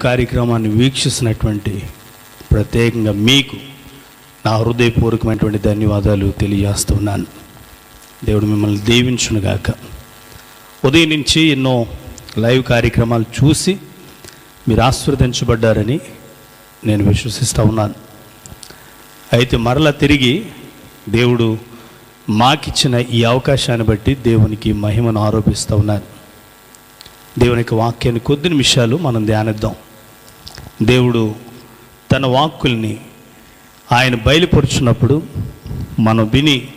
కార్యక్రమాన్ని వీక్షిస్తున్నటువంటి ప్రత్యేకంగా మీకు నా హృదయపూర్వకమైనటువంటి ధన్యవాదాలు తెలియజేస్తున్నాను. దేవుడు మిమ్మల్ని దీవించునుగాక. ఉదయం నుంచి ఎన్నో లైవ్ కార్యక్రమాలు చూసి మీరు ఆస్వాదించబడ్డారని నేను విశ్వసిస్తూ ఉన్నాను. అయితే మరలా తిరిగి దేవుడు మాకిచ్చిన ఈ అవకాశాన్ని బట్టి దేవునికి మహిమను ఆరోపిస్తూ ఉన్నారు దేవుని యొక్క వాక్యాన్ని కొద్ది నిమిషాలు మనం ధ్యానిద్దాం. దేవుడు తన వాక్కుల్ని ఆయన బయలుపరుచున్నప్పుడు మనం విని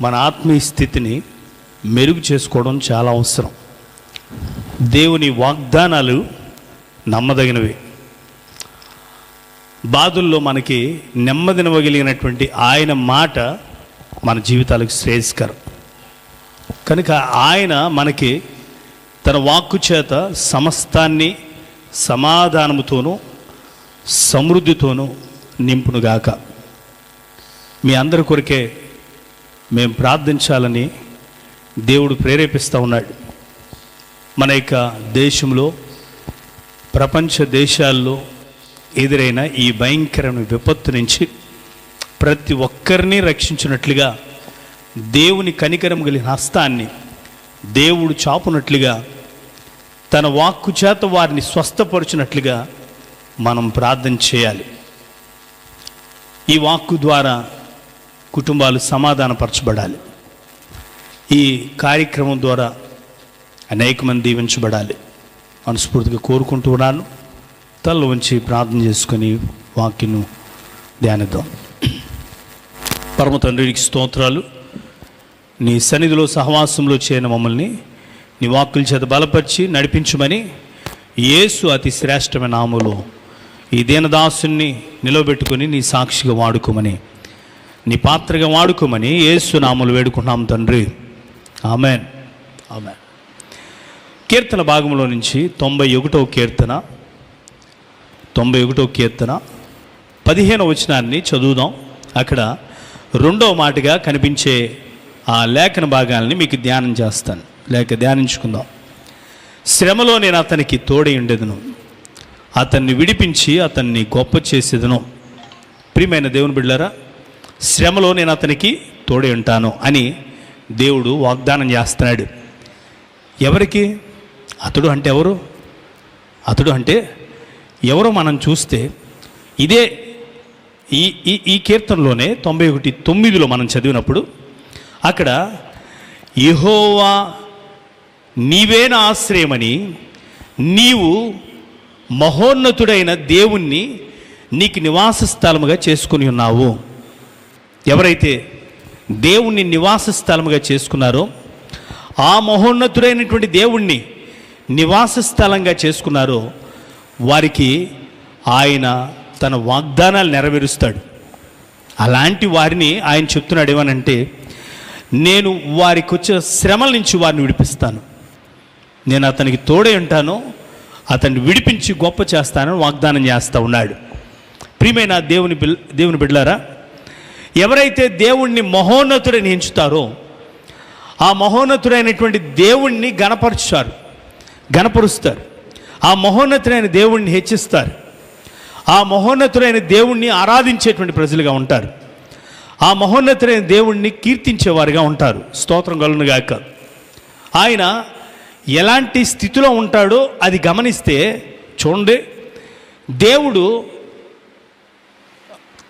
మన ఆత్మీయ స్థితిని మెరుగు చేసుకోవడం చాలా అవసరం. దేవుని వాగ్దానాలు నమ్మదగినవి. బాధల్లో మనకి నెమ్మదినవగలిగినటువంటి ఆయన మాట మన జీవితాలకు శ్రేయస్కరం. కనుక ఆయన మనకి తన వాక్కు చేత సమస్తాన్ని సమాధానముతోనూ సమృద్ధితోనూ నింపునుగాక. మీ అందరి కొరికే మేము ప్రార్థించాలని దేవుడు ప్రేరేపిస్తూ ఉన్నాడు. మన యొక్క దేశంలో ప్రపంచ దేశాల్లో ఎదురైన ఈ భయంకరమైన విపత్తు నుంచి ప్రతి ఒక్కరిని రక్షించినట్లుగా దేవుని కనికరం కలిగిన హస్తాన్ని దేవుడు చాపునట్లుగా తన వాక్కు చేత వారిని స్వస్థపరిచినట్లుగా మనం ప్రార్థన చేయాలి. ఈ వాక్కు ద్వారా కుటుంబాలు సమాధానపరచబడాలి. ఈ కార్యక్రమం ద్వారా అనేక మంది దీవించబడాలి. మనస్ఫూర్తిగా కోరుకుంటున్నాను తల ఉంచి ప్రార్థన చేసుకుని వాక్యను ధ్యానిద్దాం. పరమ తండ్రికి స్తోత్రాలు. నీ సన్నిధిలో సహవాసంలో చేయని మమ్మల్ని నీ వాక్కుల చేత బలపరిచి నడిపించమని యేసు అతి శ్రేష్టమైన నామలో ఈ దీనదాసుని నిలబెట్టుకొని నీ సాక్షిగా వాడుకోమని నీ పాత్రగా వాడుకోమని ఏసునాములు వేడుకున్నాం తండ్రి. ఆమెన్. ఆమెన్. కీర్తన భాగంలో నుంచి తొంభై ఒకటో కీర్తన తొంభై ఒకటో కీర్తన పదిహేను వచనాన్ని చదువుదాం. అక్కడ రెండో మాటగా కనిపించే ఆ లేఖన భాగాల్ని మీకు ధ్యానం చేస్తాను. లేక ధ్యానించుకుందాం. శ్రమలో నేను అతనికి తోడై ఉండేదను. అతన్ని విడిపించి అతన్ని గొప్ప చేసేదను. ప్రియమైన దేవుని బిడ్డారా శ్రమలో నేను అతనికి తోడే ఉంటాను అని దేవుడు వాగ్దానం చేస్తున్నాడు. ఎవరికి? అతడు అంటే ఎవరు? అతడు అంటే ఎవరో మనం చూస్తే ఇదే ఈ ఈ ఈ కీర్తనలోనే తొంభై ఒకటి తొమ్మిదిలో మనం చదివినప్పుడు అక్కడ యహోవా నీవే నా ఆశ్రయమని నీవు మహోన్నతుడైన దేవుణ్ణి నీకు నివాస స్థలముగా చేసుకుని ఉన్నావు. ఎవరైతే దేవుణ్ణి నివాస స్థలముగా చేసుకున్నారో ఆ మహోన్నతుడైనటువంటి దేవుణ్ణి నివాస స్థలంగా చేసుకున్నారో వారికి ఆయన తన వాగ్దానాలు నెరవేరుస్తాడు. అలాంటి వారిని ఆయన చెప్తున్నాడు ఏమనంటే నేను వారికి వచ్చే శ్రమల నుంచి వారిని విడిపిస్తాను. నేను అతనికి తోడే ఉంటాను అతన్ని విడిపించి గొప్ప చేస్తానని వాగ్దానం చేస్తూ ఉన్నాడు. ప్రియమైన దేవుని బిల్ దేవుని బిడ్డలారా ఎవరైతే దేవుణ్ణి మహోన్నతుడని ఎంచుతారో ఆ మహోన్నతుడైనటువంటి దేవుణ్ణి గణపరుస్తారు గణపరుస్తారు. ఆ మహోన్నతుడైన దేవుణ్ణి హెచ్చిస్తారు. ఆ మహోన్నతుడైన దేవుణ్ణి ఆరాధించేటువంటి ప్రజలుగా ఉంటారు. ఆ మహోన్నతుడైన దేవుణ్ణి కీర్తించేవారుగా ఉంటారు. స్తోత్రం గలనుగాక ఆయన ఎలాంటి స్థితిలో ఉంటాడో అది గమనిస్తే చూడండి దేవుడు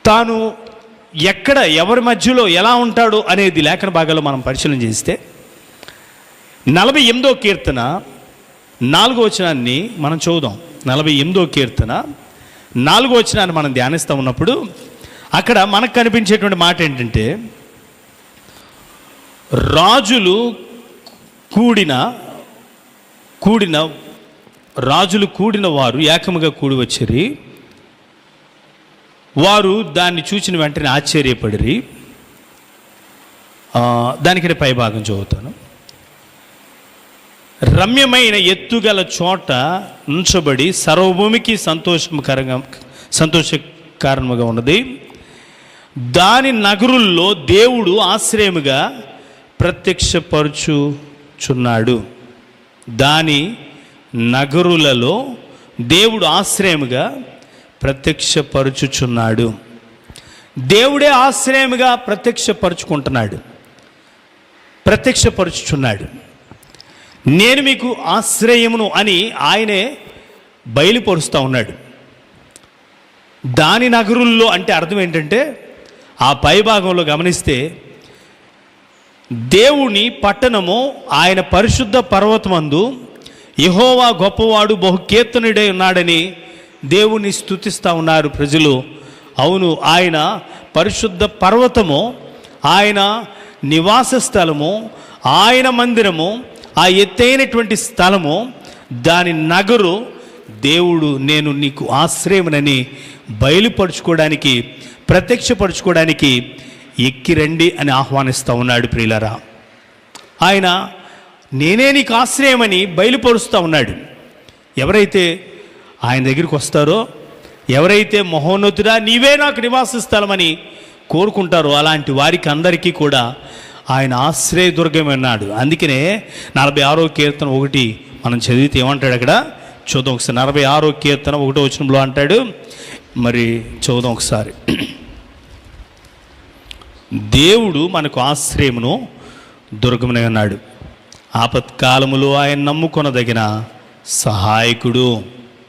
తాను ఎక్కడ ఎవరి మధ్యలో ఎలా ఉంటాడు అనేది లేఖన భాగాల్లో మనం పరిశీలన చేస్తే నలభై ఎనిమిదో కీర్తన నాలుగో వచనాన్ని మనం చూద్దాం. నలభై ఎనిమిదో కీర్తన నాలుగో వచనాన్ని మనం ధ్యానిస్తూ ఉన్నప్పుడు అక్కడ మనకు కనిపించేటువంటి మాట ఏంటంటే రాజులు కూడిన కూడిన రాజులు కూడిన వారు ఏకముగా కూడి వచ్చిరి. వారు దాన్ని చూసిన వెంటనే ఆశ్చర్యపడిరి. దానికి దానికంటే పై భాగం చదువుతాను. రమ్యమైన ఎత్తుగల చోట ఉంచబడి సర్వభూమికి సంతోషకరంగా సంతోషకారణముగా ఉన్నది. దాని నగరుల్లో దేవుడు ఆశ్రయముగా ప్రత్యక్షపరుచుచున్నాడు. దాని నగరులలో దేవుడు ఆశ్రయముగా ప్రత్యక్షపరుచుచున్నాడు. దేవుడే ఆశ్రయముగా ప్రత్యక్షపరుచుకుంటున్నాడు. ప్రత్యక్షపరుచుచున్నాడు. నేను మీకు ఆశ్రయమును అని ఆయనే బయలుపరుస్తూ ఉన్నాడు. దాని నగరుల్లో అంటే అర్థం ఏంటంటే ఆ పైభాగంలో గమనిస్తే దేవుని పట్టణము ఆయన పరిశుద్ధ పర్వతమందు యహోవా గొప్పవాడు బహుకీర్తనుడై ఉన్నాడని దేవుని స్థుతిస్తూ ఉన్నారు ప్రజలు. అవును ఆయన పరిశుద్ధ పర్వతము ఆయన నివాస స్థలము ఆయన మందిరము ఆ ఎత్తైనటువంటి స్థలము దాని నగరు దేవుడు నేను నీకు ఆశ్రయమునని బయలుపరుచుకోవడానికి ప్రత్యక్షపరుచుకోవడానికి ఎక్కిరండి అని ఆహ్వానిస్తూ ఉన్నాడు ప్రియులరా. ఆయన నేనే నీకు ఆశ్రయమని బయలుపరుస్తూ ఉన్నాడు. ఎవరైతే ఆయన దగ్గరికి వస్తారో ఎవరైతే మహోన్నతుడా నీవే నాకు నివాస స్థలమని కోరుకుంటారో అలాంటి వారికి అందరికీ కూడా ఆయన ఆశ్రయదుర్గం అన్నాడు అందుకనే నలభై ఆరో కీర్తన ఒకటి మనం చదివితే ఏమంటాడు అక్కడ? చూద్దాం ఒకసారి. నలభై ఆరో కీర్తన ఒకటో వచనంలో అంటాడు. మరి చూద్దాం ఒకసారి. దేవుడు మనకు ఆశ్రయమును దుర్గమునై ఉన్నాడు. ఆపత్కాలములో ఆయన నమ్ముకొనదగిన సహాయకుడు.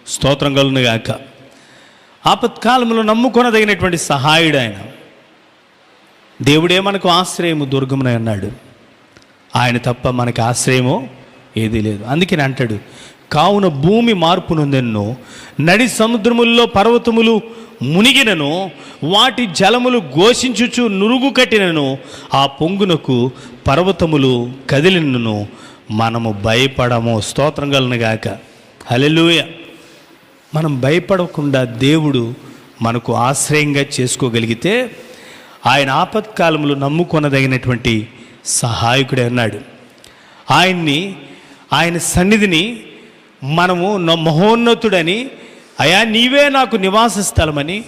స్తోత్రం కలునుగాక ఆపత్కాలములో నమ్ముకొనదగినటువంటి సహాయుడు ఆయన దేవుడే మనకు ఆశ్రయము దుర్గమునై ఉన్నాడు. ఆయన తప్ప మనకు ఆశ్రయము ఏదీ లేదు. అందుకని అంటాడు కావున భూమి మార్పు నొందెను నడి సముద్రముల్లో పర్వతములు మునిగినను వాటి జలములు ఘోషించుచు నురుగు కట్టినను ఆ పొంగునకు పర్వతములు కదిలినను మనము భయపడము. స్తోత్రం గాక. హల్లెలూయ. మనం భయపడకుండా దేవుడు మనకు ఆశ్రయంగా చేసుకోగలిగితే ఆయన ఆపత్కాలంలో నమ్ముకొనదగినటువంటి సహాయకుడే అన్నాడు. ఆయన్ని ఆయన సన్నిధిని మనము మహోన్నతుడని అయ్యా నీవే నాకు నివాస స్థలమని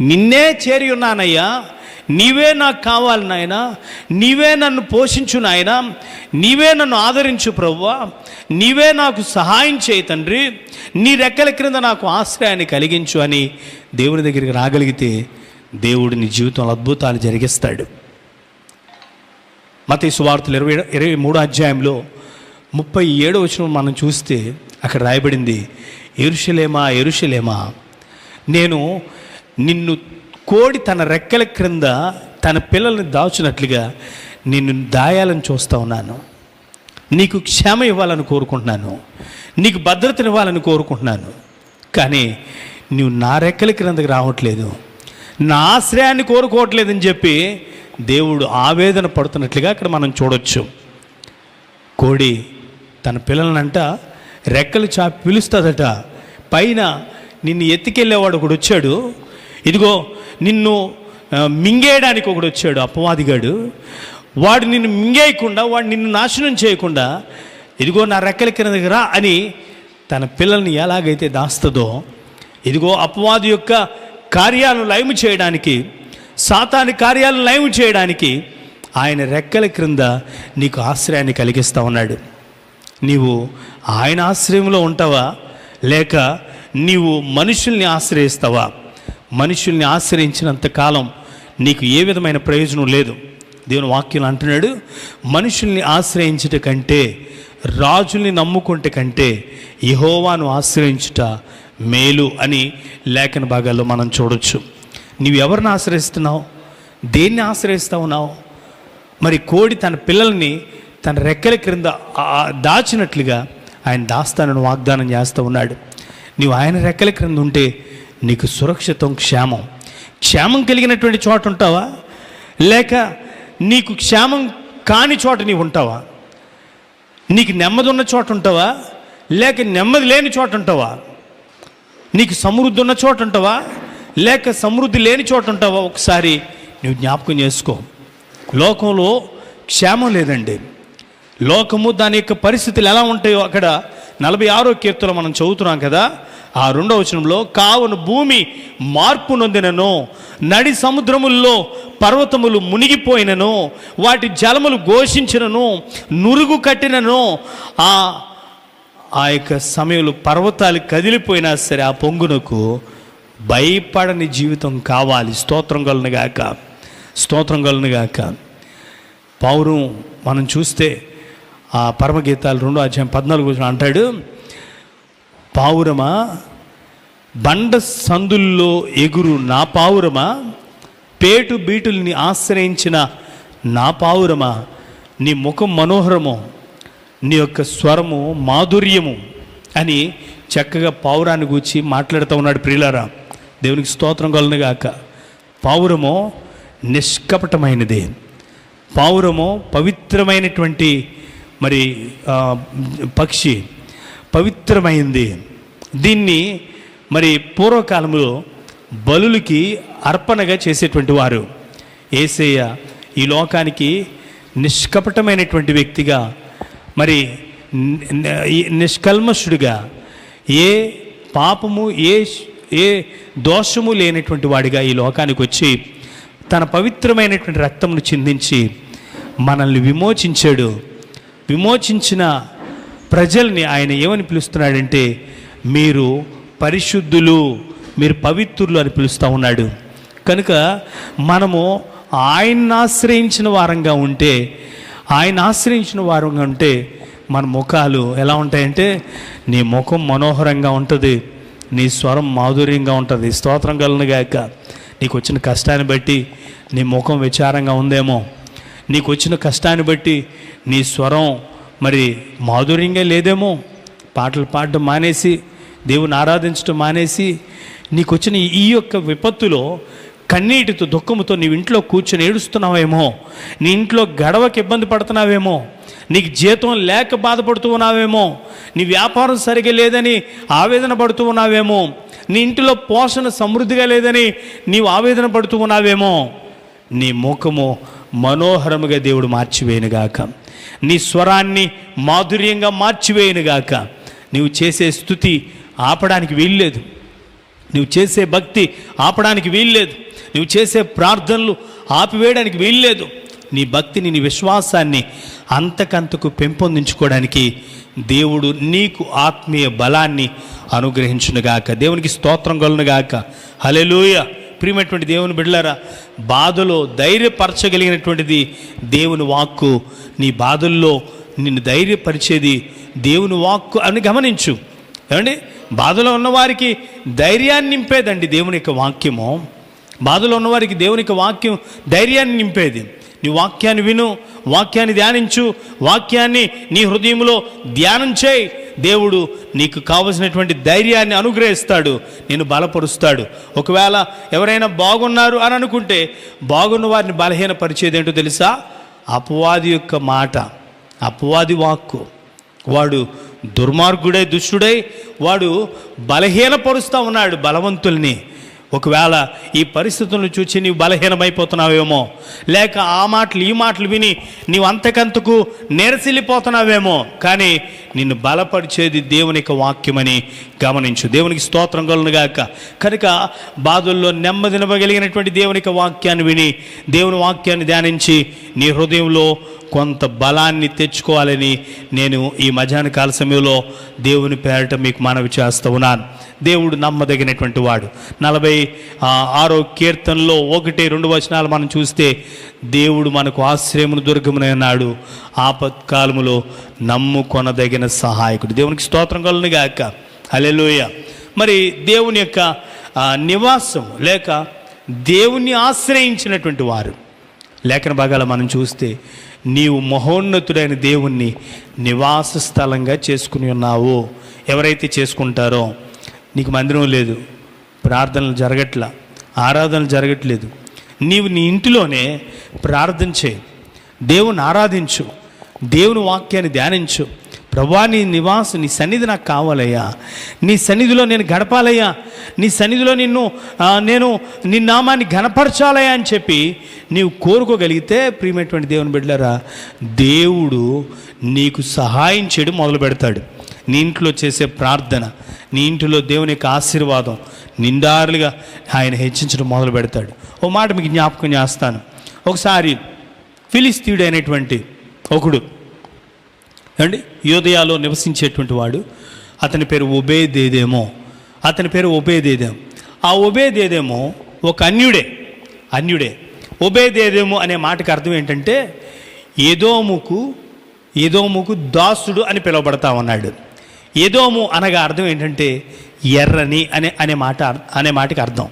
నిన్నే చేరి ఉన్నానయ్యా నీవే నాకు కావాలి నాయనా నీవే నన్ను పోషించు నాయన నీవే నన్ను ఆదరించు ప్రవ్వా నీవే నాకు సహాయం చేయి తండ్రి నీ రెక్కల క్రింద నాకు ఆశ్రయాన్ని కలిగించు అని దేవుని దగ్గరికి రాగలిగితే దేవుడు నీ జీవితంలో అద్భుతాలు జరిగిస్తాడు. మత సువార్తలు ఇరవై ఇరవై మూడో అధ్యాయంలో ముప్పై ఏడో వచ్చిన మనం చూస్తే అక్కడ రాయబడింది ఎరుషలేమా ఎరుషలేమా నేను నిన్ను కోడి తన రెక్కల క్రింద తన పిల్లల్ని దాచునట్లుగా నిన్ను దాయాలని చూస్తూ ఉన్నాను. నీకు క్షేమ ఇవ్వాలని కోరుకుంటున్నాను. నీకు భద్రతనివ్వాలని కోరుకుంటున్నాను. కానీ నువ్వు నా రెక్కల క్రిందకి రావట్లేదు. నా ఆశ్రయాన్ని కోరుకోవట్లేదని చెప్పి దేవుడు ఆవేదన పడుతున్నట్లుగా అక్కడ మనం చూడొచ్చు. కోడి తన పిల్లలనంట రెక్కలు చా పిలుస్తుందట. పైన నిన్ను ఎత్తుకెళ్ళేవాడు ఒకడు వచ్చాడు. ఇదిగో నిన్ను మింగేయడానికి ఒకడు వచ్చాడు అపవాదిగాడు. వాడు నిన్ను మింగేయకుండా వాడు నిన్ను నాశనం చేయకుండా ఇదిగో నా రెక్కల కిందకి రా అని తన పిల్లల్ని ఎలాగైతే దాస్తుందో ఇదిగో అపవాది యొక్క కార్యాలను లయము చేయడానికి సాతాని కార్యాలను లయము చేయడానికి ఆయన రెక్కల క్రింద నీకు ఆశ్రయాన్ని కలిగిస్తూ ఉన్నాడు. నీవు ఆయన ఆశ్రయంలో ఉంటావా? లేక నీవు మనుషుల్ని ఆశ్రయిస్తావా? మనుషుల్ని ఆశ్రయించినంత కాలం నీకు ఏ విధమైన ప్రయోజనం లేదు. దేవుని వాక్యం అంటున్నాడు మనుషుల్ని ఆశ్రయించుట కంటే రాజుల్ని నమ్ముకుంటే కంటే యహోవాను ఆశ్రయించుట మేలు అని లేఖన భాగాల్లో మనం చూడొచ్చు. నీవు ఎవరిని ఆశ్రయిస్తున్నావు? దేన్ని ఆశ్రయిస్తా ఉన్నావు? మరి కోడి తన పిల్లల్ని తన రెక్కల క్రింద దాచినట్లుగా ఆయన దాస్తానని వాగ్దానం చేస్తూ ఉన్నాడు. నీవు ఆయన రెక్కల క్రింద ఉంటే నీకు సురక్షితం క్షేమం. క్షేమం కలిగినటువంటి చోట ఉంటావా? లేక నీకు క్షేమం కాని చోట నీవు ఉంటావా? నీకు నెమ్మది ఉన్న చోట ఉంటావా? లేక నెమ్మది లేని చోట ఉంటావా? నీకు సమృద్ధి ఉన్న చోట ఉంటావా? లేక సమృద్ధి లేని చోట ఉంటావా? ఒకసారి నువ్వు జ్ఞాపకం చేసుకో. లోకంలో క్షేమం లేదండి. లోకము దాని యొక్క పరిస్థితులు ఎలా ఉంటాయో అక్కడ నలభై ఆరో కీర్తన మనం చదువుతున్నాం కదా. ఆ రెండవ వచనంలో కావున భూమి మార్పు నొందినను నడి సముద్రముల్లో పర్వతములు మునిగిపోయినను వాటి జలములు ఘోషించినను నురుగు కట్టినను ఆ ఆ యొక్క సమయంలో పర్వతాలు కదిలిపోయినా సరే ఆ పొంగునకు భయపడని జీవితం కావాలి. స్తోత్రం కలను గాక. స్తోత్రం కలను గాక. పౌరం మనం చూస్తే ఆ పరమగీతాలు రెండో అధ్యాయం పద్నాలుగు వచనం అంటాడు పావురమా బండ సందుల్లో ఎగురు నా పావురమా పేటు బీటుల్ని ఆశ్రయించిన నా పావురమా నీ ముఖం మనోహరము నీ యొక్క స్వరము మాధుర్యము అని చక్కగా పావురాన్ని గూర్చి మాట్లాడుతూ ఉన్నాడు ప్రియులారా. దేవునికి స్తోత్రం కలనుగాక పావురము నిష్కపటమైనది. పావురము పవిత్రమైనటువంటి మరి పక్షి పవిత్రమైంది. దీన్ని మరి పూర్వకాలంలో బలులకి అర్పణగా చేసేటువంటి వారు. ఏసయ్య ఈ లోకానికి నిష్కపటమైనటువంటి వ్యక్తిగా మరి నిష్కల్మషుడిగా ఏ పాపము ఏ ఏ దోషము లేనటువంటి వాడిగా ఈ లోకానికి వచ్చి తన పవిత్రమైనటువంటి రక్తమును చిందించి మనల్ని విమోచించాడు. విమోచించిన ప్రజల్ని ఆయన ఏమని పిలుస్తున్నాడంటే మీరు పరిశుద్ధులు మీరు పవిత్రులు అని పిలుస్తూ ఉన్నాడు. కనుక మనము ఆయన్ని ఆశ్రయించిన వారంగా ఉంటే ఆయన ఆశ్రయించిన వారంగా ఉంటే మన ముఖాలు ఎలా ఉంటాయంటే నీ ముఖం మనోహరంగా ఉంటుంది నీ స్వరం మాధుర్యంగా ఉంటుంది స్తోత్రం కలనుగాక నీకు వచ్చిన కష్టాన్ని బట్టి నీ ముఖం విచారంగా ఉందేమో. నీకు వచ్చిన కష్టాన్ని బట్టి నీ స్వరం మరి మాధుర్యంగా లేదేమో. పాటలు పాడడం మానేసి దేవుని ఆరాధించడం మానేసి నీకు వచ్చిన ఈ యొక్క విపత్తులో కన్నీటితో దుఃఖముతో నీవు ఇంట్లో కూర్చొని ఏడుస్తున్నావేమో. నీ ఇంట్లో గడవకి ఇబ్బంది పడుతున్నావేమో. నీకు జీతం లేక బాధపడుతూ ఉన్నావేమో. నీ వ్యాపారం సరిగా లేదని ఆవేదన పడుతూ ఉన్నావేమో. నీ ఇంటిలో పోషణ సమృద్ధిగా లేదని నీవు ఆవేదన పడుతూ ఉన్నావేమో. నీ ముఖము మనోహరముగా దేవుడు మార్చివేయనుగాక నీ స్వరాన్ని మాధుర్యంగా మార్చివేయనుగాక నీవు చేసే స్థుతి ఆపడానికి వీల్లేదు. నువ్వు చేసే భక్తి ఆపడానికి వీల్లేదు. నువ్వు చేసే ప్రార్థనలు ఆపివేయడానికి వీల్లేదు. నీ భక్తిని నీ విశ్వాసాన్ని అంతకంతకు పెంపొందించుకోవడానికి దేవుడు నీకు ఆత్మీయ బలాన్ని అనుగ్రహించునుగాక దేవునికి స్తోత్రం కలునుగాక హలెలూయ ప్రియమైనటువంటి దేవుని బిడ్డలారా బాధలో ధైర్యపరచగలిగినటువంటిది దేవుని వాక్కు. నీ బాధల్లో నిన్ను ధైర్యపరిచేది దేవుని వాక్కు అని గమనించు. ఏమండి? బాధలో ఉన్నవారికి ధైర్యాన్ని నింపేదండి దేవుని యొక్క వాక్యము. బాధలో ఉన్నవారికి దేవుని యొక్క వాక్యం ధైర్యాన్ని నింపేది. నీ వాక్యాన్ని విను వాక్యాన్ని ధ్యానించు వాక్యాన్ని నీ హృదయంలో ధ్యానం చేయి. దేవుడు నీకు కావలసినటువంటి ధైర్యాన్ని అనుగ్రహిస్తాడు నేను బలపరుస్తాడు. ఒకవేళ ఎవరైనా బాగున్నారు అని అనుకుంటే బాగున్న వారిని బలహీనపరిచేది ఏంటో తెలుసా? అపవాది యొక్క మాట అపవాది వాక్కు. వాడు దుర్మార్గుడై దుష్టుడై వాడు బలహీనపరుస్తూ ఉన్నాడు బలవంతుల్ని. ఒకవేళ ఈ పరిస్థితులను చూసి నీవు బలహీనమైపోతున్నావేమో లేక ఆ మాటలు ఈ మాటలు విని నీవు అంతకంతకు నెరసిల్లిపోతున్నావేమో కానీ నిన్ను బలపరిచేది దేవుని యొక్క వాక్యమని గమనించు. దేవునికి స్తోత్రం కలునుగాక కనుక బాధల్లో నెమ్మదినవగలిగినటువంటి దేవుని యొక్క వాక్యాన్ని విని దేవుని వాక్యాన్ని ధ్యానించి నీ హృదయంలో కొంత బలాన్ని తెచ్చుకోవాలని నేను ఈ మధ్యాహ్న కాల సమయంలో దేవుని పేరట మీకు మనవి చేస్తూ ఉన్నాను. దేవుడు నమ్మదగినటువంటి వాడు. నలభై ఆరో కీర్తనలో ఒకటి రెండు వచనాలు మనం చూస్తే దేవుడు మనకు ఆశ్రయమును దుర్గమునన్నాడు ఆపత్కాలములో నమ్ముకొనదగిన సహాయకుడు. దేవునికి స్తోత్రం కలను గాక. హల్లెలూయ. మరి దేవుని యొక్క నివాసం లేక దేవుణ్ణి ఆశ్రయించినటువంటి వారు. లేఖన భాగాలు మనం చూస్తే నీవు మహోన్నతుడైన దేవుణ్ణి నివాస స్థలంగా చేసుకుని ఉన్నావు. ఎవరైతే చేసుకుంటారో నీకు మందిరం లేదు. ప్రార్థనలు జరగట్లా. ఆరాధనలు జరగట్లేదు. నీవు నీ ఇంటిలోనే ప్రార్థన చేయి. దేవుని ఆరాధించు. దేవుని వాక్యాన్ని ధ్యానించు. ప్రభా నీ నివాసం నీ సన్నిధి నాకు కావాలయ్యా. నీ సన్నిధిలో నేను గడపాలయ్యా. నీ సన్నిధిలో నిన్ను నేను నీ నామాన్ని గణపరచాలయ్యా అని చెప్పి నీవు కోరుకోగలిగితే ప్రియమైనటువంటి దేవుని బిడ్డలరా దేవుడు నీకు సహాయం చేయడం మొదలు పెడతాడు. నీ ఇంట్లో చేసే ప్రార్థన నీ ఇంటిలో దేవుని యొక్క ఆశీర్వాదం నిండారులుగా ఆయన హెచ్చించడం మొదలు పెడతాడు. ఓ మాట మీకు జ్ఞాపకం చేస్తాను. ఒకసారి ఫిలిస్తీయుడు అయినటువంటి ఒకడు అండి యోదయాలో నివసించేటువంటి వాడు అతని పేరు ఒబేదేదేమో. అతని పేరు ఒబేదేదేం ఆ ఒబేదేదేమో ఒక అన్యుడే అన్యుడే. ఒబేదేదేమో అనే మాటకి అర్థం ఏంటంటే ఏదోముకు ఏదోముకు దాసుడు అని పిలువబడతా ఉన్నాడు. ఏదోము అనగా అర్థం ఏంటంటే ఎర్రని అనే అనే మాట అనే మాటకి అర్థం.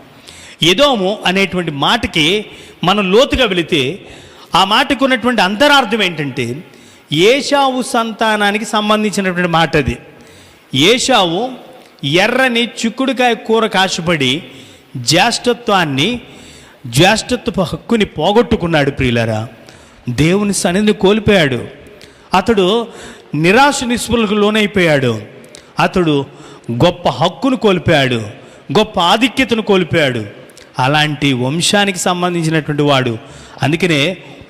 ఏదోము అనేటువంటి మాటకి మనం లోతుగా వెళితే ఆ మాటకు ఉన్నటువంటి అంతరార్థం ఏంటంటే ఏషావు సంతానానికి సంబంధించినటువంటి మాట అది ఏషావు ఎర్రని చిక్కుడుకాయ కూర కాశపడి జ్యేష్ఠత్వాన్ని జ్యేష్ఠత్వపు హక్కుని పోగొట్టుకున్నాడు ప్రియులరా. దేవుని సన్నిధిని కోల్పోయాడు. అతడు నిరాశ నిస్పులకు లోనైపోయాడు. అతడు గొప్ప హక్కును కోల్పోయాడు. గొప్ప ఆధిక్యతను కోల్పోయాడు. అలాంటి వంశానికి సంబంధించినటువంటి వాడు అందుకనే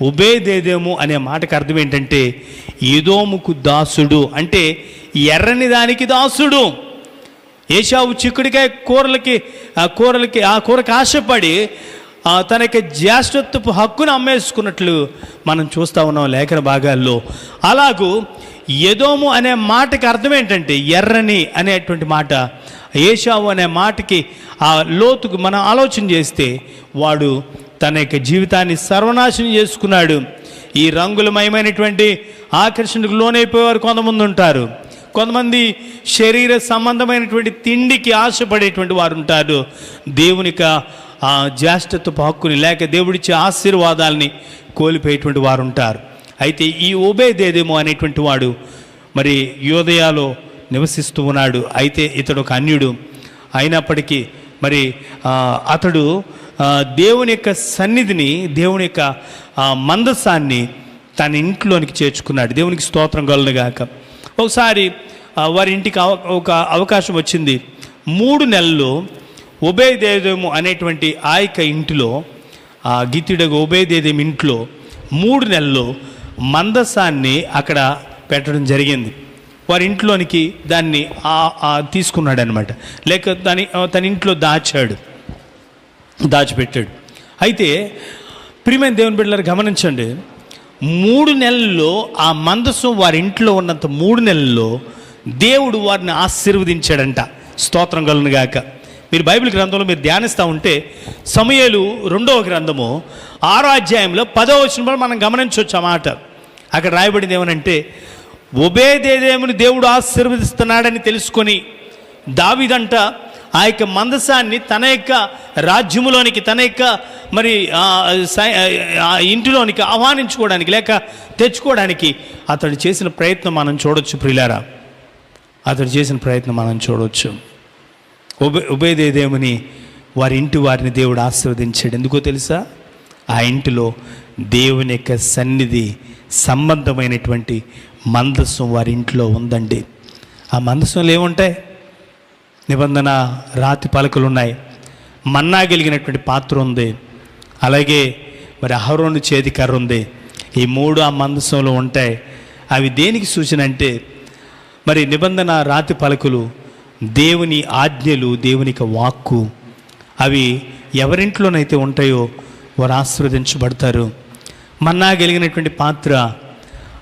ఉబేదేదేము అనే మాటకు అర్థం ఏంటంటే ఏదోముకు దాసుడు అంటే ఎర్రని దానికి దాసుడు. ఏషావు చిక్కుడికాయ కూరలకి ఆ కూరలకి ఆ కూరకు ఆశపడి తనకి తన యొక్క జ్యేష్ఠత్వపు హక్కును అమ్మేసుకున్నట్లు మనం చూస్తూ ఉన్నాం లేఖన భాగాల్లో. అలాగూ ఎదోము అనే మాటకి అర్థం ఏంటంటే ఎర్రని అనేటువంటి మాట. ఏషావు అనే మాటకి ఆ లోతుకు మనం ఆలోచన చేస్తే వాడు తన యొక్క జీవితాన్ని సర్వనాశనం చేసుకున్నాడు. ఈ రంగులమయమైనటువంటి ఆకర్షణకు లోనైపోయేవారు కొంతమంది ఉంటారు. కొంతమంది శరీర సంబంధమైనటువంటి తిండికి ఆశపడేటువంటి వారు ఉంటారు. దేవునిక ఆ జ్యేష్ఠత్వపు హక్కుని లేక దేవుడిచ్చే ఆశీర్వాదాలని కోల్పోయేటువంటి వారు ఉంటారు. అయితే ఈ ఓబేదేదేమో అనేటువంటి వాడు మరి యోదయాలో నివసిస్తూ ఉన్నాడు. అయితే ఇతడు ఒక అన్యుడు. అయినప్పటికీ మరి అతడు దేవుని యొక్క సన్నిధిని దేవుని యొక్క మందస్సాన్ని మందసాన్ని తన ఇంట్లోనికి చేర్చుకున్నాడు. దేవునికి స్తోత్రం కలుగుగాక ఒకసారి వారి ఇంటికి అవ ఒక అవకాశం వచ్చింది. మూడు నెలలు ఉభయదేదేము అనేటువంటి ఆ యొక్క ఇంటిలో ఆ గీతుడగు ఉభయదేదేం ఇంట్లో మూడు నెలలు మందసాన్ని అక్కడ పెట్టడం జరిగింది. వారి ఇంట్లోనికి దాన్ని తీసుకున్నాడు అనమాట లేక దాని తన ఇంట్లో దాచాడు. దాచిపెట్టాడు. అయితే ప్రియమైన దేవుని బిడ్డలారు గమనించండి. మూడు నెలల్లో ఆ మందసం వారి ఇంట్లో ఉన్నంత మూడు నెలల్లో దేవుడు వారిని ఆశీర్వదించాడంట. స్తోత్రం కలను గాక. మీరు బైబిల్ గ్రంథంలో మీరు ధ్యానిస్తూ ఉంటే సమయలు రెండవ గ్రంథము ఆరో అధ్యాయంలో పదవ వచనంలో మనం గమనించవచ్చు ఆ మాట. అక్కడ రాయబడింది ఏమనంటే ఒబేదేదేముని దేవుడు ఆశీర్వదిస్తున్నాడని తెలుసుకొని దావిదంట ఆ యొక్క మందసాన్ని తన యొక్క రాజ్యములోనికి తన యొక్క మరి సై- ఇంటిలోనికి ఆహ్వానించుకోవడానికి లేక తెచ్చుకోవడానికి అతడు చేసిన ప్రయత్నం మనం చూడొచ్చు ప్రిలారా అతడు చేసిన ప్రయత్నం మనం చూడవచ్చు ఉబే ఉభయదేదేముని వారి ఇంటి వారిని దేవుడు ఆశీర్వదించాడు. ఎందుకో తెలుసా? ఆ ఇంటిలో దేవుని యొక్క సన్నిధి సంబంధమైనటువంటి మందస్సం వారి ఇంట్లో ఉందండి. ఆ మందస్సులు ఏముంటాయి? నిబంధన రాతి పలకలు ఉన్నాయి. మన్నా గెలిగినటువంటి పాత్ర ఉంది. అలాగే మరి అహరోను చేతి కర్ర ఉంది. ఈ మూడు ఆ మందసంలో ఉంటాయి. అవి దేనికి సూచన అంటే మరి నిబంధన రాతి పలకలు దేవుని ఆజ్ఞలు దేవునికి వాక్కు అవి ఎవరింట్లోనైతే ఉంటాయో వారు ఆశీర్వదించబడతారు. మన్నా గెలిగినటువంటి పాత్ర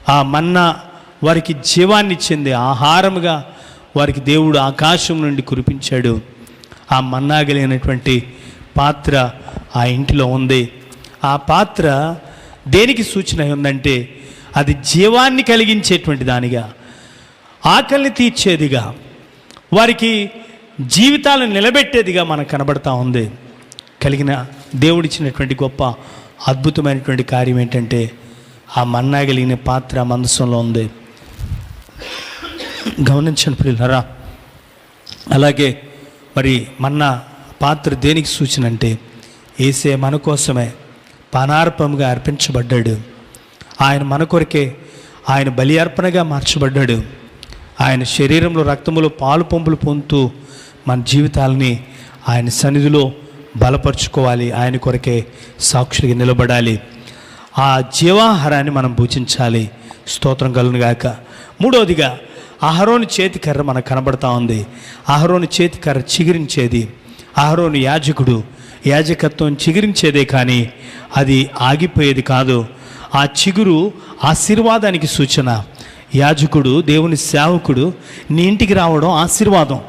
ఆ మన్నా వారికి జీవాన్ని ఇచ్చింది ఆహారముగా వారికి దేవుడు ఆకాశం నుండి కురిపించాడు. ఆ మన్నా కలిగినటువంటి పాత్ర ఆ ఇంటిలో ఉంది. ఆ పాత్ర దేనికి సూచన ఉందంటే అది జీవాన్ని కలిగించేటువంటి దానిగా ఆకలిని తీర్చేదిగా వారికి జీవితాలను నిలబెట్టేదిగా మనకు కనబడతా ఉంది. కలిగిన దేవుడిచ్చినటువంటి గొప్ప అద్భుతమైనటువంటి కార్యం ఏంటంటే ఆ మన్నా కలిగిన పాత్ర మనసులో ఉంది. గమనించండి పిల్లరా అలాగే మరి మన్న పాత్ర దేనికి సూచన అంటే ఏసే మన కోసమే పానార్పంగా అర్పించబడ్డాడు. ఆయన మన కొరకే ఆయన బలి అర్పణగా మార్చబడ్డాడు. ఆయన శరీరంలో రక్తములో పాలు పంపులు పొందుతూ మన జీవితాలని ఆయన సన్నిధిలో బలపరుచుకోవాలి. ఆయన కొరకే సాక్షులకి నిలబడాలి. ఆ జీవాహారాన్ని మనం పూజించాలి. స్తోత్రం కలుగునుగాక మూడవదిగా అహరోని చేతికర్ర మనకు కనబడతా ఉంది. అహరోని చేతి కర్ర అహరోని యాజకుడు. యాజకత్వం చిగురించేదే కానీ అది ఆగిపోయేది కాదు. ఆ చిగురు ఆశీర్వాదానికి సూచన. యాజకుడు దేవుని సేవకుడు నీ ఇంటికి రావడం ఆశీర్వాదం.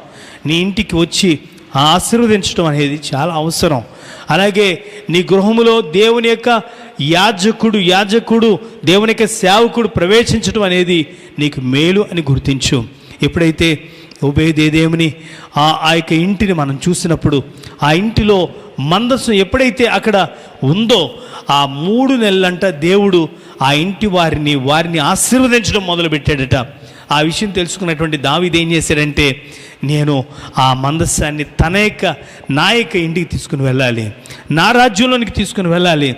నీ ఇంటికి వచ్చి ఆశీర్వదించడం అనేది చాలా అవసరం. అలాగే నీ గృహములో దేవుని యొక్క యాజకుడు యాజకుడు దేవుని యొక్క సేవకుడు ప్రవేశించడం అనేది నీకు మేలు అని గుర్తించు. ఎప్పుడైతే ఉభయదేదేవుని ఆ ఆ యొక్క ఇంటిని మనం చూసినప్పుడు ఆ ఇంటిలో మందస్సు ఎప్పుడైతే అక్కడ ఉందో ఆ మూడు నెలలంట దేవుడు ఆ ఇంటి వారిని వారిని ఆశీర్వదించడం మొదలుపెట్టాడట. ఆ విషయం తెలుసుకున్నటువంటి దావిది ఏం చేశాడంటే నేను ఆ మందస్సాన్ని తన యొక్క నా యొక్క ఇంటికి తీసుకుని వెళ్ళాలి. నా రాజ్యంలోనికి తీసుకుని వెళ్ళాలి.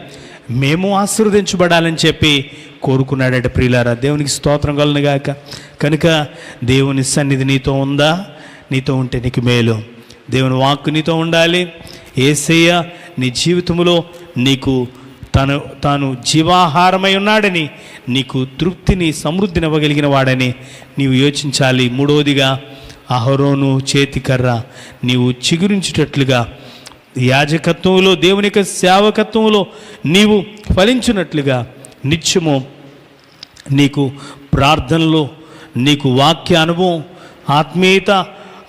మేము ఆశీర్వదించబడాలని చెప్పి కోరుకున్నాడట ప్రియులారా. దేవునికి స్తోత్రం కలను గాక. కనుక దేవుని సన్నిధి నీతో ఉందా? నీతో ఉంటే నీకు మేలు. దేవుని వాక్కు నీతో ఉండాలి. ఏసయ్య నీ జీవితంలో నీకు తను తాను జీవాహారమై ఉన్నాడని నీకు తృప్తిని సమృద్ధిని ఇవ్వగలిగిన వాడని నీవు యోచించాలి. మూడవదిగా అహరోను చేతికర్ర నీవు చిగురించుటట్లుగా యాజకత్వంలో దేవుని యొక్క సేవకత్వంలో నీవు ఫలించినట్లుగా నిత్యము నీకు ప్రార్థనలో నీకు వాక్య అనుభవం ఆత్మీయత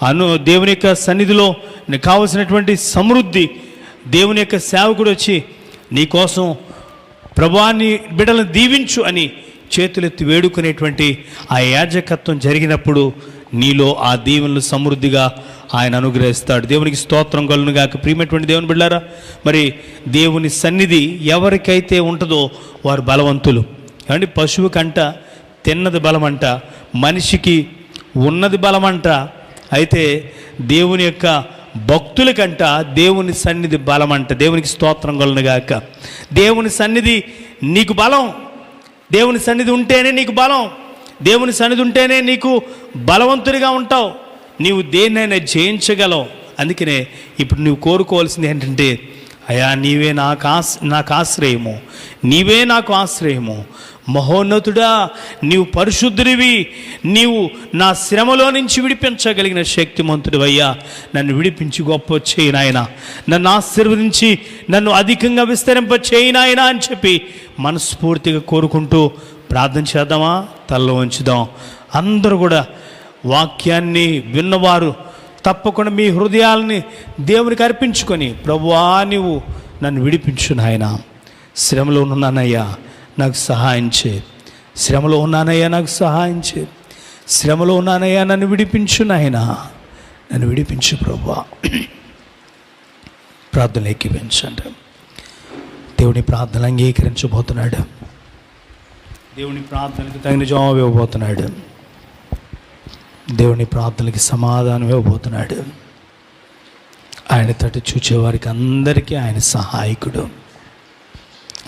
అను దేవుని యొక్క సన్నిధిలో నీకు కావలసినటువంటి సమృద్ధి దేవుని యొక్క సేవకుడు వచ్చి నీకోసం ప్రభాన్ని బిడ్డలను దీవించు అని చేతులెత్తి వేడుకునేటువంటి ఆ యాజకత్వం జరిగినప్పుడు నీలో ఆ దీవెనలు సమృద్ధిగా ఆయన అనుగ్రహిస్తాడు. దేవునికి స్తోత్రం కలునుగాక ప్రియమైనటువంటి దేవుని బిడ్డారా మరి దేవుని సన్నిధి ఎవరికైతే ఉంటుందో వారు బలవంతులు. కానీ పశువు కంట తిన్నది బలమంట మనిషికి ఉన్నది బలమంట అయితే దేవుని యొక్క భక్తుల కంట దేవుని సన్నిధి బలమంట. దేవునికి స్తోత్రం కలునుగాక దేవుని సన్నిధి నీకు బలం. దేవుని సన్నిధి ఉంటేనే నీకు బలం. దేవుని సన్నిధి ఉంటేనే నీకు బలవంతుడిగా ఉంటావు. నీవు దేన్నైనా జయించగలవు. అందుకనే ఇప్పుడు నువ్వు కోరుకోవాల్సింది ఏంటంటే అయా నీవే నాకు ఆశ నాకు ఆశ్రయము. నీవే నాకు ఆశ్రయము. మహోన్నతుడా నీవు పరిశుద్ధుడివి. నీవు నా శ్రమలో నుంచి విడిపించగలిగిన శక్తిమంతుడు అయ్యా నన్ను విడిపించి గొప్ప చేయి నాయన. నన్ను ఆశీర్వదించి నన్ను అధికంగా విస్తరింప చేయి నాయన అని చెప్పి మనస్ఫూర్తిగా కోరుకుంటూ ప్రార్థన చేద్దామా? తల్లో ఉంచుదాం. అందరూ కూడా వాక్యాన్ని విన్నవారు తప్పకుండా మీ హృదయాల్ని దేవునికి అర్పించుకొని ప్రభువా నీవు నన్ను విడిపించు నాయన. శ్రమలో ఉన్నానయ్యా నాకు సహాయం చే శ్రమలో ఉన్నానయ్యా నాకు సహాయం చే శ్రమలో ఉన్నానయ్యా నన్ను విడిపించు నాయన. నన్ను విడిపించు ప్రభువా. ప్రార్థన ఎక్కిపించండి దేవుని ప్రార్థన అంగీకరించబోతున్నాడు. దేవుని ప్రార్థనకి తగిన జవాబు ఇవ్వబోతున్నాడు. దేవుని ప్రార్థనకి సమాధానం ఇవ్వబోతున్నాడు. ఆయన తట చూచేవారికి అందరికీ ఆయన సహాయకుడు.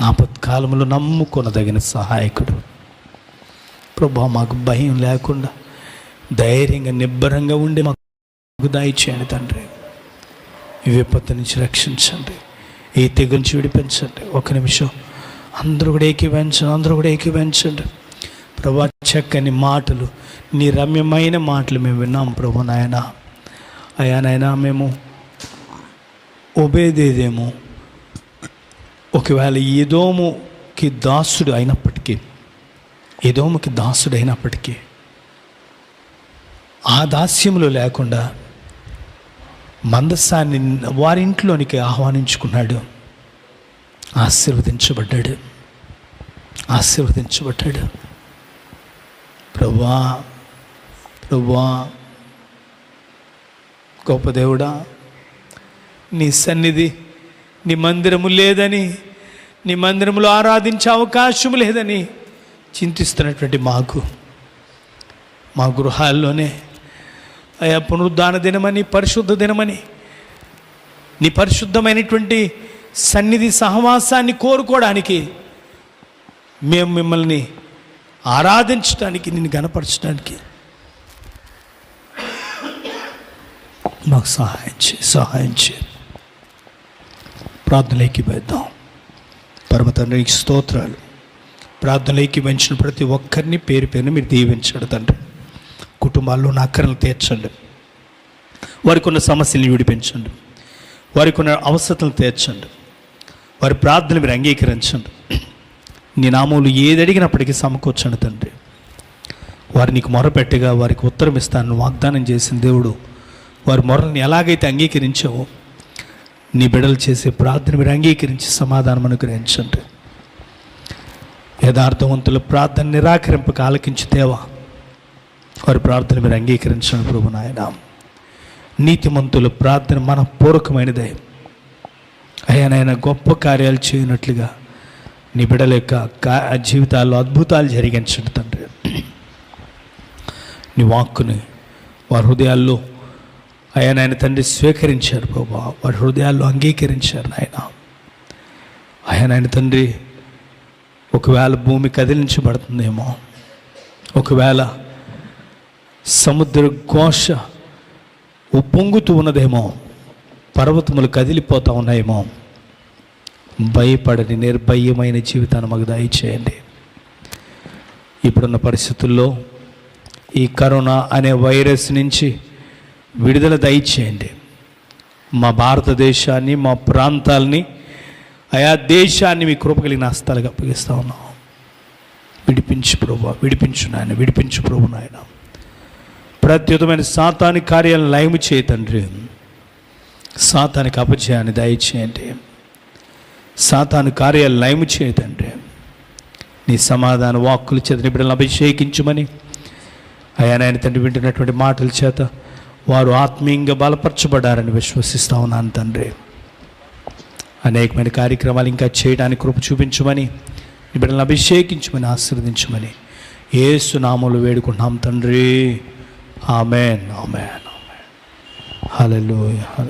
ఆపత్కాలంలో నమ్ముకొనదగిన సహాయకుడు. ప్రభా మాకు భయం లేకుండా ధైర్యంగా నిబ్బరంగా ఉండి మాకు దయచేయండి తండ్రి. ఈ విపత్తు నుంచి రక్షించండి. ఈ తెగు నుంచి విడిపించండి. ఒక నిమిషం అందరూ కూడా ఏకీభవించండి అందరూ కూడా ఏకీవించండి ప్రభా చక్కని మాటలు నీ రమ్యమైన మాటలు మేము విన్నాం ప్రభు నాయన. అయా నాయన మేము ఒబేదేదేమో ఒకవేళ ఏదోముకి దాసుడు అయినప్పటికీ ఏదోముకి దాసుడు అయినప్పటికీ ఆ దాస్యములు లేకుండా మందస్సాన్ని వారింట్లోనికి ఆహ్వానించుకున్నాడు. ఆశీర్వదించబడ్డాడు. ఆశీర్వదించబడ్డాడు. ప్రభా ప్రభా గొప్ప దేవుడా నీ సన్నిధి నీ మందిరము లేదని నీ మందిరములో ఆరాధించే అవకాశం లేదని చింతిస్తున్నటువంటి మాకు. మా గృహాల్లోనే అయా పునరుద్ధాన దినమని పరిశుద్ధ దినమని నీ పరిశుద్ధమైనటువంటి సన్నిధి సహవాసాన్ని కోరుకోవడానికి మేము మిమ్మల్ని ఆరాధించడానికి నిన్ను గనపరచడానికి మాకు సహాయం చే సహాయం చే ప్రార్థనలోకి వేద్దాం పరమ తండ్రికి స్తోత్రాలు. ప్రార్థనలోకి పెంచిన ప్రతి ఒక్కరిని పేరు పేరున మీరు దీవించండి తండ్రి. కుటుంబాల్లో ఉన్న అక్కరలు తీర్చండి. వారికి ఉన్న సమస్యలను విడిపించండి. వారికి ఉన్న అవసరతలు తీర్చండి. వారి ప్రార్థనలు మీరు అంగీకరించండి. నీ నామూలు ఏది అడిగినప్పటికీ సమకూర్చండి తండ్రి. వారు నీకు మొరపెట్టగా వారికి ఉత్తరం ఇస్తానని వాగ్దానం చేసిన దేవుడు వారి మొరల్ని ఎలాగైతే అంగీకరించావో నీ బిడలు చేసే ప్రార్థన మీరు అంగీకరించి సమాధానం అనుగ్రహించండి. యథార్థవంతుల ప్రార్థన నిరాకరింపక ఆలకించి దేవా వారి ప్రార్థన మీరు అంగీకరించండి ప్రభు నాయన నీతిమంతుల ప్రార్థన మనపూర్వకమైనదే. అయ్యా నాయన గొప్ప కార్యాలు చేయనట్లుగా నీ బిడ్డల యొక్క కా- జీవితాల్లో అద్భుతాలు జరిగించండి తండ్రి. నీ వాక్కుని వారి హృదయాల్లో అయ్యా నాయన తండ్రి స్వీకరించారు బాబా వారి హృదయాల్లో అంగీకరించారు నాయన. అయ్యా నాయన తండ్రి ఒకవేళ భూమి కదిలించబడుతుందేమో ఒకవేళ సముద్ర ఘోష ఉప్పొంగుతూ ఉన్నదేమో పర్వతములు కదిలిపోతూ ఉన్నాయేమో. భయపడని నిర్భయమైన జీవితాన్ని మాకు దయచేయండి. ఇప్పుడున్న పరిస్థితుల్లో ఈ కరోనా అనే వైరస్ నుంచి విడుదల దయచేయండి. మా భారతదేశాన్ని మా ప్రాంతాల్ని ఆయా దేశాన్ని మీ కృప కలిగిన హస్తాలుగా అప్పగిస్తూ ఉన్నాం. విడిపించు ప్రభు విడిపించు నాయన విడిపించు ప్రభు నాయన. ప్రత్యుతమైన సాతాని కార్యాలను లయము చేయ తండ్రి. సాతానికి అపజయాన్ని దయచేయండి. సాతాను కార్యాలు లయము చేయదండి నీ సమాధాన వాక్కులు చేత నీ బిడ్డలను అభిషేకించమని. అయ్యా నాయన తండ్రి వింటున్నటువంటి మాటల చేత వారు ఆత్మీయంగా బలపరచబడారని విశ్వసిస్తా ఉన్నాను తండ్రి. అనేకమైన కార్యక్రమాలు ఇంకా చేయడానికి కృప చూపించమని నీ బిడ్డలను అభిషేకించమని ఆశీర్వదించమని ఏసు నామలు వేడుకుంటున్నాం తండ్రి. Amen amen amen. హలో